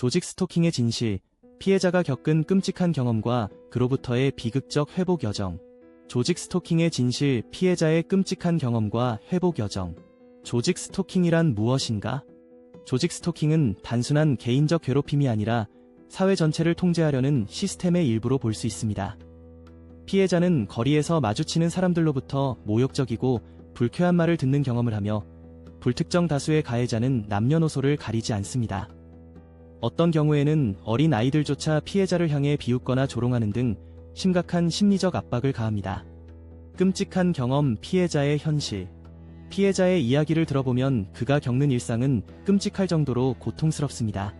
조직 스토킹의 진실, 피해자가 겪은 끔찍한 경험과 그로부터의 비극적 회복 여정. 조직 스토킹의 진실, 피해자의 끔찍한 경험과 회복 여정. 조직 스토킹이란 무엇인가? 조직 스토킹은 단순한 개인적 괴롭힘이 아니라 사회 전체를 통제하려는 시스템의 일부로 볼 수 있습니다. 피해자는 거리에서 마주치는 사람들로부터 모욕적이고 불쾌한 말을 듣는 경험을 하며 불특정 다수의 가해자는 남녀노소를 가리지 않습니다. 어떤 경우에는 어린 아이들조차 피해자를 향해 비웃거나 조롱하는 등 심각한 심리적 압박을 가합니다. 끔찍한 경험 피해자의 현실. 피해자의 이야기를 들어보면 그가 겪는 일상은 끔찍할 정도로 고통스럽습니다.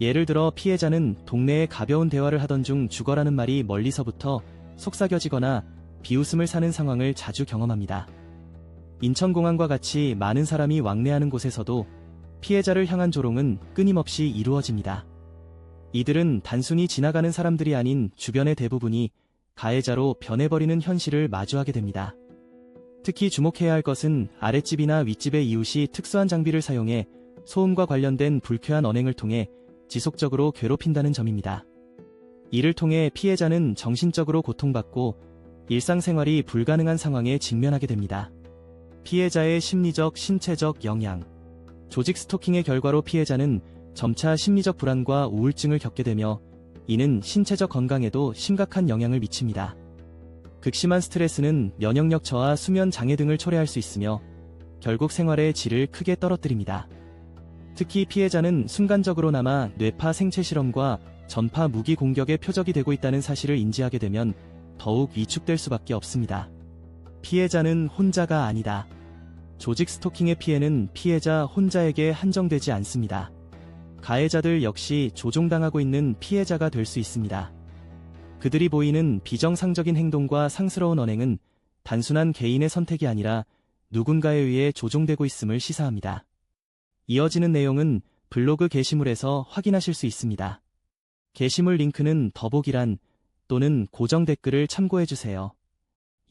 예를 들어 피해자는 동네에 가벼운 대화를 하던 중 죽어라는 말이 멀리서부터 속삭여지거나 비웃음을 사는 상황을 자주 경험합니다. 인천공항과 같이 많은 사람이 왕래하는 곳에서도 피해자를 향한 조롱은 끊임없이 이루어집니다. 이들은 단순히 지나가는 사람들이 아닌 주변의 대부분이 가해자로 변해버리는 현실을 마주하게 됩니다. 특히 주목해야 할 것은 아랫집이나 윗집의 이웃이 특수한 장비를 사용해 소음과 관련된 불쾌한 언행을 통해 지속적으로 괴롭힌다는 점입니다. 이를 통해 피해자는 정신적으로 고통받고 일상생활이 불가능한 상황에 직면하게 됩니다. 피해자의 심리적, 신체적 영향. 조직 스토킹의 결과로 피해자는 점차 심리적 불안과 우울증을 겪게 되며 이는 신체적 건강에도 심각한 영향을 미칩니다. 극심한 스트레스는 면역력 저하, 수면 장애 등을 초래할 수 있으며 결국 생활의 질을 크게 떨어뜨립니다. 특히 피해자는 순간적으로나마 뇌파 생체 실험과 전파 무기 공격의 표적이 되고 있다는 사실을 인지하게 되면 더욱 위축될 수밖에 없습니다. 피해자는 혼자가 아니다. 조직 스토킹의 피해는 피해자 혼자에게 한정되지 않습니다. 가해자들 역시 조종당하고 있는 피해자가 될 수 있습니다. 그들이 보이는 비정상적인 행동과 상스러운 언행은 단순한 개인의 선택이 아니라 누군가에 의해 조종되고 있음을 시사합니다. 이어지는 내용은 블로그 게시물에서 확인하실 수 있습니다. 게시물 링크는 더보기란 또는 고정 댓글을 참고해주세요.